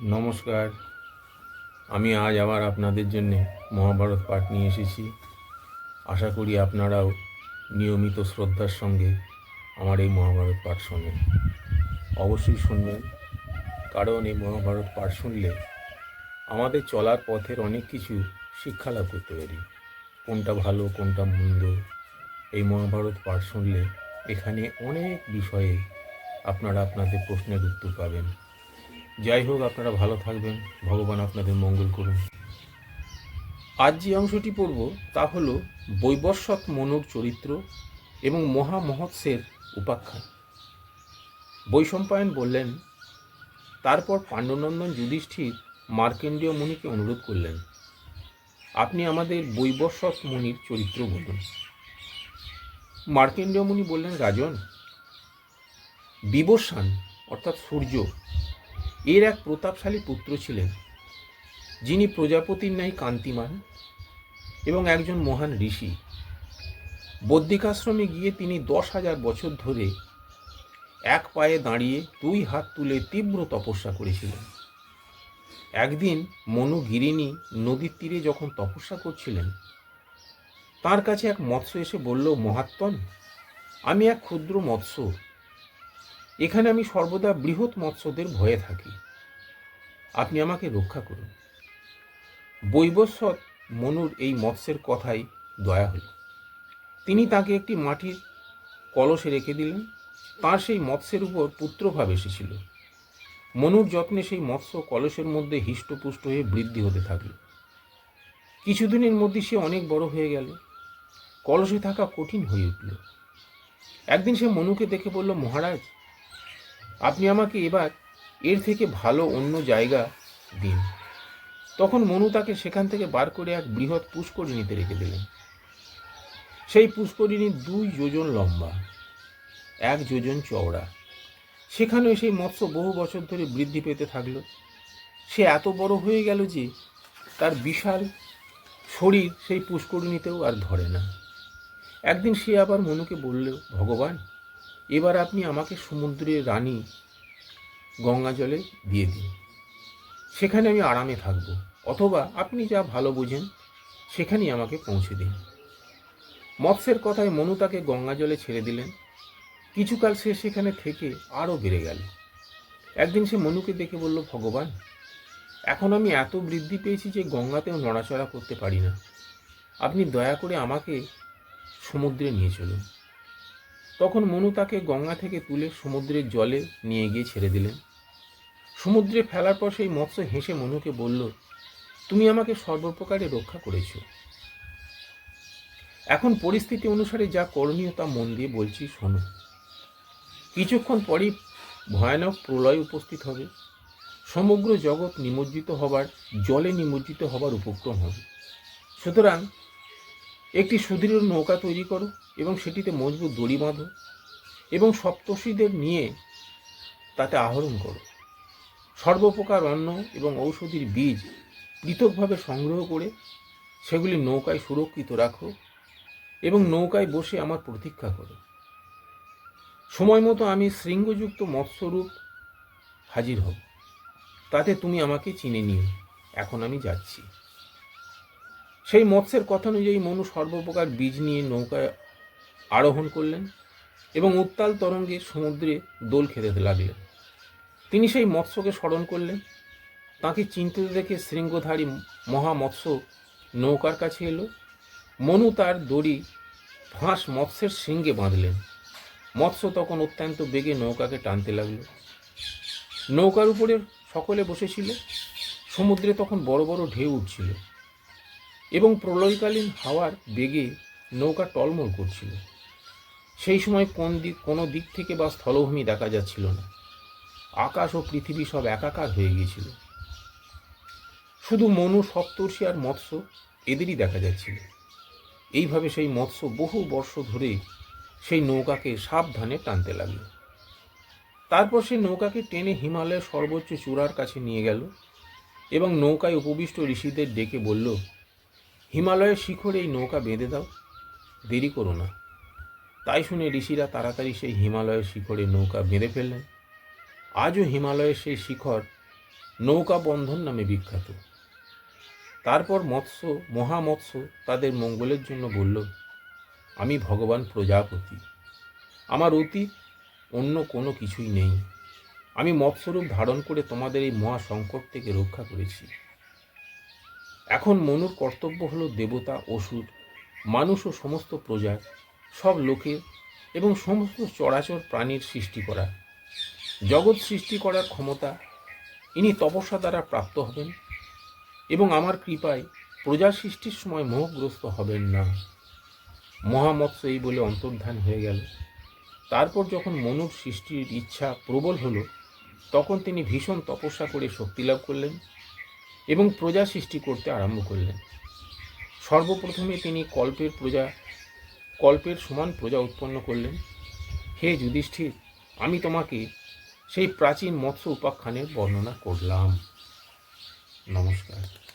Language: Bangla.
নমস্কার। আমি আজ আবার আপনাদের জন্য মহাভারত পাঠ নিয়ে এসেছি। আশা করি আপনারাও নিয়মিত শ্রদ্ধার সঙ্গে আমার এই মহাভারত পাঠ শোনেন। অবশ্যই শুনবেন, কারণ এই মহাভারত পাঠ শুনলে আমাদের চলার পথের অনেক কিছু শিক্ষা লাভ করতে পারি কোনটা ভালো, কোনটা মন্দ, এই মহাভারত পাঠ শুনলে এখানে অনেক বিষয়ে আপনারা আপনাদের প্রশ্নের উত্তর পাবেন। যাই হোক, আপনারা ভালো থাকবেন। ভগবান আপনাদের মঙ্গল করুন। আজ যে অংশটি পড়ব, তা হল বৈবস্বত মনুর চরিত্র এবং মহামহৎসের উপাখ্যান। বৈশম্পায়ন বললেন, তারপর পাণ্ডনন্দন যুধিষ্ঠির মার্কেন্ডীয় মুনিকে অনুরোধ করলেন, আপনি আমাদের বৈবস্বত মুনির চরিত্র বলুন। মার্কেন্ডীয় মুনি বললেন, রাজন বিবস্বান অর্থাৎ সূর্য এর এক প্রতাপশালী পুত্র ছিলেন, যিনি প্রজাপতির ন্যায় কান্তিমান এবং একজন মহান ঋষি। বদ্রিকাশ্রমে গিয়ে তিনি দশ হাজার বছর ধরে এক পায়ে দাঁড়িয়ে দুই হাত তুলে তীব্র তপস্যা করেছিলেন। একদিন মনু গিরিনী নদীর তীরে যখন তপস্যা করছিলেন, তার কাছে এক মৎস্য এসে বলল, মহাত্মন, আমি এক ক্ষুদ্র মৎস্য এখানে আমি সর্বদা বৃহৎ মৎস্যদের ভয়ে থাকি। আপনি আমাকে রক্ষা করুন। বৈবস্বত মনুর এই মৎস্যের কথাই দয়া হল। তিনি তাকে একটি মাটির কলসে রেখে দিলেন। তার সেই মৎস্যের উপর পুত্রভাব এসেছিল। মনুর যত্নে সেই মৎস্য কলসের মধ্যে হিষ্টপুষ্ট হয়ে বৃদ্ধি হতে থাকল। কিছুদিনের মধ্যে সে অনেক বড় হয়ে গেল। কলসে থাকা কঠিন হয়ে উঠল। একদিন সে মনুকে দেখে বলল, মহারাজ আপনি আমাকে এবার এর থেকে ভালো অন্য জায়গা দিন। তখন মনু তাকে সেখান থেকে বার করে এক বৃহৎ পুষ্করিণীতে রেখে দিলেন। সেই পুষ্করিণী দুই যোজন লম্বা, এক যোজন চওড়া। সেখানেও সেই মৎস্য বহু বছর ধরে বৃদ্ধি পেতে থাকল। সে এত বড় হয়ে গেল যে তার বিশাল শরীর সেই পুষ্করিণীতেও আর ধরে না। একদিন সে আবার মনুকে বলল, ভগবান এবার আপনি আমাকে সমুদ্রের রানী গঙ্গা জলে দিয়ে দিন। সেখানে আমি আরামে থাকব, অথবা আপনি যা ভালো বোঝেন, সেখানেই আমাকে পৌঁছে দিন। মৎস্যের কথায় মনু তাকে গঙ্গা জলে ছেড়ে দিলেন। কিছুকাল সে সেখানে থেকে আরও বেড়ে গেল। একদিন সে মনুকে দেখে বলল, ভগবান, এখন আমি এত বৃদ্ধি পেয়েছি যে গঙ্গাতেও নড়াচড়া করতে পারি না। আপনি দয়া করে আমাকে সমুদ্রে নিয়ে চলুন। তখন মনু তাকে গঙ্গা থেকে তুলে সমুদ্রের জলে নিয়ে গিয়ে ছেড়ে দিলেন। সমুদ্রে ফেলার পর সেই মৎস্য হেসে মনুকে বলল, তুমি আমাকে সর্বপ্রকারে রক্ষা করেছ। এখন পরিস্থিতি অনুসারে যা করণীয় তা মন দিয়ে বলছি, শোনো। কিছুক্ষণ পরই ভয়ানক প্রলয় উপস্থিত হবে। সমগ্র জগৎ নিমজ্জিত হবার, জলে নিমজ্জিত হবার উপক্রম হবে। সুতরাং একটি সুদৃঢ় নৌকা তৈরি করো এবং সেটিতে মজবুত দড়ি বাঁধো এবং সপ্তর্ষিদের নিয়ে তাতে আহরণ করো। সর্বপ্রকার অন্ন এবং ঔষধির বীজ পৃথকভাবে সংগ্রহ করে সেগুলি নৌকায় সুরক্ষিত রাখো এবং নৌকায় বসে আমার প্রতীক্ষা করো। সময় মতো আমি শৃঙ্গযুক্ত মৎস্যরূপ হাজির হব। তাতে তুমি আমাকে চিনে নিও। এখন আমি যাচ্ছি। সেই মৎস্যের কথা অনুযায়ী মনু সর্বপ্রকার বীজ নিয়ে নৌকায় আরোহণ করলেন এবং উত্তাল তরঙ্গে সমুদ্রে দোল খেতে লাগলেন। তিনি সেই মৎস্যকে স্মরণ করলেন। তাকে চিন্তিত দেখে শৃঙ্গধারী মহামৎস্য নৌকার কাছে এলো। মনু তার দড়ি ফাঁস মৎস্যের শৃঙ্গে বাঁধলেন। মৎস্য তখন অত্যন্ত বেগে নৌকাকে টানতে লাগল। নৌকার উপরে সকলে বসেছিল। সমুদ্রে তখন বড় বড় ঢেউ উঠছিল। এবং প্রলয়কালীন হাওয়ার বেগে নৌকা টলমল করছিল। সেই সময় কোন দিক কোনো দিক থেকে বা স্থলভূমি দেখা যাচ্ছিল না। আকাশ ও পৃথিবী সব একাকার হয়ে গিয়েছিল। শুধু মনু, সপ্তর্ষি আর মৎস্য এদেরই দেখা যাচ্ছিল। এইভাবে সেই মৎস্য বহু বর্ষ ধরে সেই নৌকাকে সাবধানে টানতে লাগল। তারপর সেই নৌকাকে টেনে হিমালয়ের সর্বোচ্চ চূড়ার কাছে নিয়ে গেল এবং নৌকায় উপবিষ্ট ঋষিদের ডেকে বলল হিমালয়ের শিখরে এই নৌকা বেঁধে দাও। দেরি করো না। তাই শুনে ঋষিরা তাড়াতাড়ি সেই হিমালয়ের শিখরে নৌকা বেঁধে ফেললেন। আজও হিমালয়ের সেই শিখর নৌকা বন্ধন নামে বিখ্যাত। তারপর মৎস্য, মহামৎস্য তাদের মঙ্গলের জন্য বলল, আমি ভগবান প্রজাপতি। আমার অতীত অন্য কোনো কিছুই নেই। আমি মৎস্যরূপ ধারণ করে তোমাদের এই মহা সংকট থেকে রক্ষা করেছি। এখন মনুর কর্তব্য হলো দেবতা অসুর মানুষ ও সমস্ত প্রজার সব লোকের এবং সমস্ত চরাচর প্রাণীর সৃষ্টি করা। জগৎ সৃষ্টি করার ক্ষমতা ইনি তপস্যা দ্বারা প্রাপ্ত হবেন এবং আমার কৃপায় প্রজা সৃষ্টির সময় মোহগ্রস্ত হবেন না। মহামৎস্য এই বলে অন্তর্ধান হয়ে গেল। তারপর যখন মনুর সৃষ্টির ইচ্ছা প্রবল হলো, তখন তিনি ভীষণ তপস্যা করে শক্তি লাভ করলেন। এবং প্রজা সৃষ্টি করতে আরম্ভ করলেন। সর্বপ্রথমে তিনি কল্পের প্রজা, কল্পের সমান প্রজা উৎপন্ন করলেন। হে যুধিষ্ঠির, আমি তোমাকে সেই প্রাচীন মৎস্য উপাখ্যানের বর্ণনা করলাম। নমস্কার।